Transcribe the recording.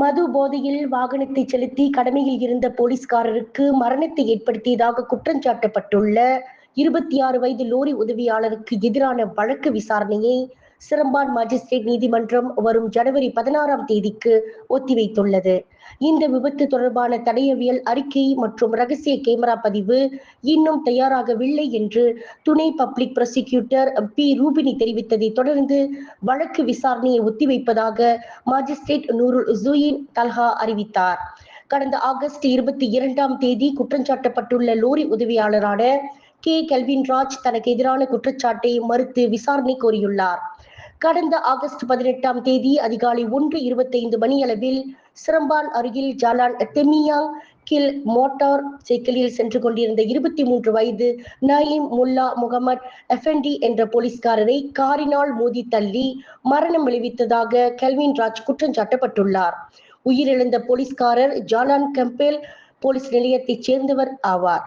மது போதையில் வாகனத்தை செலுத்தி கடமையில் இருந்த போலீஸ்காரருக்கு மரணத்தை ஏற்படுத்தியதாக குற்றஞ்சாட்டப்பட்டுள்ள இருபத்தி ஆறு வயது லோரி உதவியாளருக்கு எதிரான வழக்கு விசாரணையை சிரம்பான் மாஜிஸ்ட்ரேட் நீதிமன்றம் வரும் ஜனவரி பதினாறாம் தேதிக்கு ஒத்திவைத்துள்ளது. இந்த விபத்து தொடர்பான தடயவியல் அறிக்கை மற்றும் ரகசிய கேமரா பதிவு இன்னும் தயாராகவில்லை என்று துணை பப்ளிக் ப்ராசிக்யூட்டர் பி ரூபினி தெரிவித்ததை தொடர்ந்து வழக்கு விசாரணையை ஒத்திவைப்பதாக மாஜிஸ்ட்ரேட் நூருல் ஜுயின் தல்ஹா அறிவித்தார். கடந்த ஆகஸ்ட் இருபத்தி இரண்டாம் தேதி குற்றஞ்சாட்டப்பட்டுள்ள லோரி உதவியாளரான கே கெல்வின் ராஜ் தனக்கு எதிரான குற்றச்சாட்டை மறுத்து விசாரணை கோரியுள்ளார். கடந்த ஆகஸ்ட் பதினெட்டாம் தேதி அதிகாலை ஒன்று இருபத்தைந்து மணியளவில் சிரம்பான் அருகில் ஜாலான் தெமியாங் கில் மோட்டார் சைக்கிளில் சென்று கொண்டிருந்த இருபத்தி மூன்று வயது நயீம் முல்லா முகமது எஃபெண்டி என்ற போலீஸ்காரரை காரினால் மோதி தள்ளி மரணம் விளைவித்ததாக கெல்வின் ராஜ் குற்றம் சாட்டப்பட்டுள்ளார். உயிரிழந்த போலீஸ்காரர் ஜாலான் கம்பேல் போலீஸ் நிலையத்தைச் சேர்ந்தவர் ஆவார்.